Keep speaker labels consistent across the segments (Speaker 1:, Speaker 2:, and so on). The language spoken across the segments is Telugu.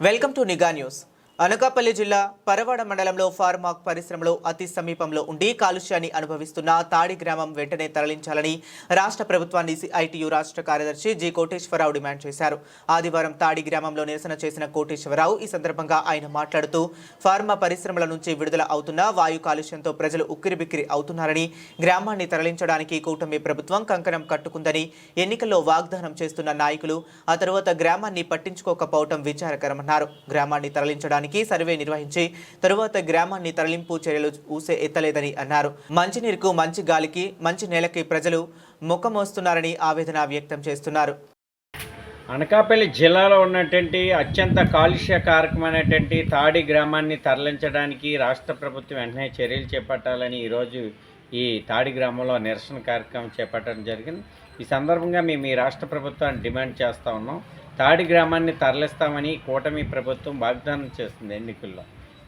Speaker 1: వెల్కమ్ టు నిగా న్యూస్ అనకాపల్లి జిల్లా పరవాడ మండలంలో ఫార్మాక్ పరిశ్రమలో అతి సమీపంలో ఉండి కాలుష్యాన్ని అనుభవిస్తున్న తాడి గ్రామం వెంటనే తరలించాలని రాష్ట్ర ప్రభుత్వాన్ని ఐటీయు రాష్ట్ర కార్యదర్శి జి కోటేశ్వరరావు డిమాండ్ చేశారు. ఆదివారం తాడి గ్రామంలో నిరసన చేసిన కోటేశ్వరరావు ఈ సందర్భంగా ఆయన మాట్లాడుతూ ఫార్మా పరిశ్రమల నుంచి విడుదల అవుతున్న వాయు కాలుష్యంతో ప్రజలు ఉక్కిరిబిక్కిరి అవుతున్నారని గ్రామాన్ని తరలించడానికి కూటమి ప్రభుత్వం కంకణం కట్టుకుందని ఎన్నికల్లో వాగ్దానం చేస్తున్న నాయకులు ఆ తరువాత గ్రామాన్ని పట్టించుకోకపోవటం విచారకరమన్నారు. గ్రామాన్ని తరలించడానికి సర్వే నిర్వహించి తరువాత గ్రామాన్ని తరలింపు చర్యలు ఊసే ఎత్తలేదని అన్నారు. మంచినీరుకు మంచి గాలికి మంచి నేలకి ప్రజలు ముఖమోస్తున్నారని ఆవేదన వ్యక్తం చేస్తున్నారు.
Speaker 2: అనకాపల్లి జిల్లాలో ఉన్నటువంటి అత్యంత కాలుష్యకారకమైనటువంటి తాడి గ్రామాన్ని తరలించడానికి రాష్ట్ర ప్రభుత్వం వెంటనే చర్యలు చేపట్టాలని ఈరోజు ఈ తాడి గ్రామంలో నిరసన కార్యక్రమం చేపట్టడం జరిగింది. ఈ సందర్భంగా మేము ఈ రాష్ట్ర ప్రభుత్వాన్ని డిమాండ్ చేస్తూ ఉన్నాం. తాడి గ్రామాన్ని తరలిస్తామని కూటమి ప్రభుత్వం వాగ్దానం చేస్తుంది ఎన్నికల్లో.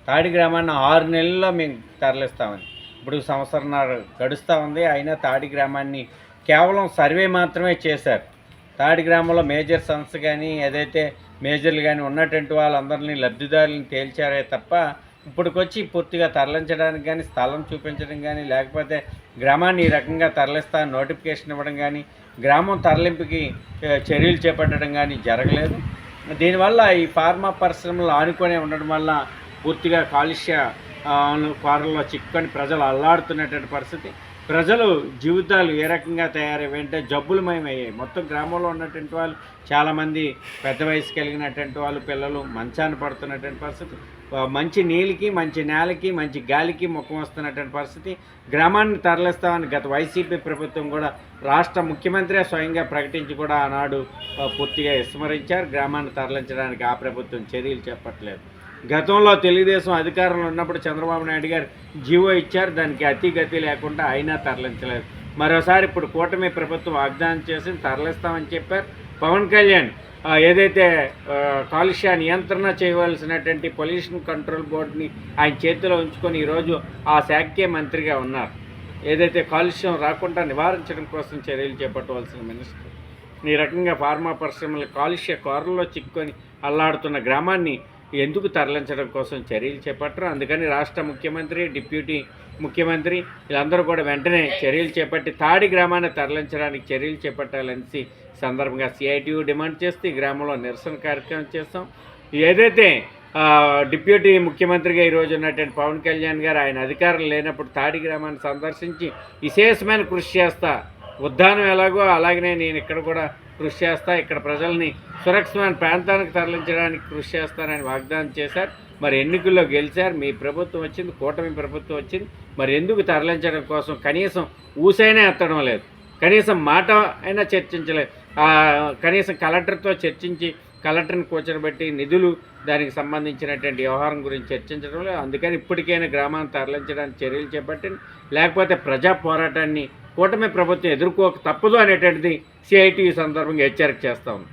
Speaker 2: తాడి గ్రామాన్ని ఆరు నెలల్లో మేము తరలిస్తామని. ఇప్పుడు సంవత్సరంన్నర గడుస్తూ ఉంది. అయినా తాడి గ్రామాన్ని కేవలం సర్వే మాత్రమే చేశారు. తాడి గ్రామంలో మేజర్ సంస్థ కానీ ఏదైతే మేజర్లు కానీ ఉన్నటువంటి వాళ్ళందరినీ లబ్ధిదారులను తేల్చారే తప్ప ఇప్పటికొచ్చి పూర్తిగా తరలించడానికి కానీ స్థలం చూపించడం కానీ లేకపోతే గ్రామాన్ని ఈ రకంగా తరలిస్తా నోటిఫికేషన్ ఇవ్వడం కానీ గ్రామం తరలింపుకి చర్యలు చేపట్టడం కానీ జరగలేదు. దీనివల్ల ఈ ఫార్మా పరిశ్రమలు ఆనుకొని ఉండడం వల్ల పూర్తిగా కాలుష్య కారుల్లో చిక్కుకొని ప్రజలు అల్లాడుతున్నటువంటి పరిస్థితి. ప్రజలు జీవితాలు ఏ రకంగా తయారయ్యాయంటే జబ్బులమయమయ్యాయి మొత్తం గ్రామంలో ఉన్నటువంటి వాళ్ళు చాలామంది పెద్ద వయసు కలిగినటువంటి వాళ్ళు పిల్లలు మంచాన పడుతున్నటువంటి పరిస్థితి. మంచి నీళ్ళకి మంచి నేలకి మంచి గాలికి ముఖం వస్తున్నటువంటి పరిస్థితి. గ్రామాన్ని తరలిస్తామని గత వైసీపీ ప్రభుత్వం కూడా రాష్ట్ర ముఖ్యమంత్రి స్వయంగా ప్రకటించి కూడా ఆనాడు పూర్తిగా విస్మరించారు. గ్రామాన్ని తరలించడానికి ఆ ప్రభుత్వం చర్యలు చేపట్టలేదు. గతంలో తెలుగుదేశం అధికారంలో ఉన్నప్పుడు చంద్రబాబు నాయుడు గారు జీవో ఇచ్చారు. దానికి అతి గతి లేకుండా అయినా తరలించలేదు. మరోసారి ఇప్పుడు కూటమి ప్రభుత్వం వాగ్దానం చేసి తరలిస్తామని చెప్పారు. పవన్ కళ్యాణ్ ఏదైతే కాలుష్య నియంత్రణ చేయవలసినటువంటి పొల్యూషన్ కంట్రోల్ బోర్డుని ఆయన చేతిలో ఉంచుకొని ఈరోజు ఆ శాఖకే మంత్రిగా ఉన్నారు. ఏదైతే కాలుష్యం రాకుండా నివారించడం కోసం చర్యలు చేపట్టవలసిన మినిస్టర్ ఈ రకంగా ఫార్మా పరిశ్రమలు కాలుష్య కోరల్లో చిక్కుకొని అల్లాడుతున్న గ్రామాన్ని ఎందుకు తరలించడం కోసం చర్యలు చేపట్టరు. అందుకని రాష్ట్ర ముఖ్యమంత్రి డిప్యూటీ ముఖ్యమంత్రి వీళ్ళందరూ కూడా వెంటనే చర్యలు చేపట్టి తాడి గ్రామాన్ని తరలించడానికి చర్యలు చేపట్టాలనేసి సందర్భంగా సిఐటియు డిమాండ్ చేస్తూ ఈ గ్రామంలో నిరసన కార్యక్రమం చేస్తాం. ఏదైతే డిప్యూటీ ముఖ్యమంత్రిగా ఈరోజు ఉన్నటువంటి పవన్ కళ్యాణ్ గారు ఆయన అధికారం లేనప్పుడు తాడి గ్రామాన్ని సందర్శించి విశేషమైన కృషి చేస్తా ఉద్దానం ఎలాగో అలాగనే నేను ఇక్కడ కూడా కృషి చేస్తా. ఇక్కడ ప్రజల్ని సురక్షితమైన ప్రాంతానికి తరలించడానికి కృషి చేస్తానని వాగ్దానం చేశారు. మరి ఎన్నికల్లో గెలిచారు. మీ ప్రభుత్వం వచ్చింది కూటమి ప్రభుత్వం వచ్చింది. మరి ఎందుకు తరలించడం కోసం కనీసం ఊసైనా ఎత్తడం లేదు. కనీసం మాట అయినా చర్చించలేదు. కనీసం కలెక్టర్తో చర్చించి కలెక్టర్ని కూర్చోబెట్టి నిధులు దానికి సంబంధించినటువంటి వ్యవహారం గురించి చర్చించడం లేదు. అందుకని ఇప్పటికైనా గ్రామాన్ని తరలించడానికి చర్యలు చేపట్టింది. లేకపోతే ప్రజా పోరాటాన్ని కూటమి ప్రభుత్వం ఎదుర్కోక తప్పదు అనేటువంటిది సిఐటి సందర్భంగా హెచ్చరిక చేస్తా ఉంది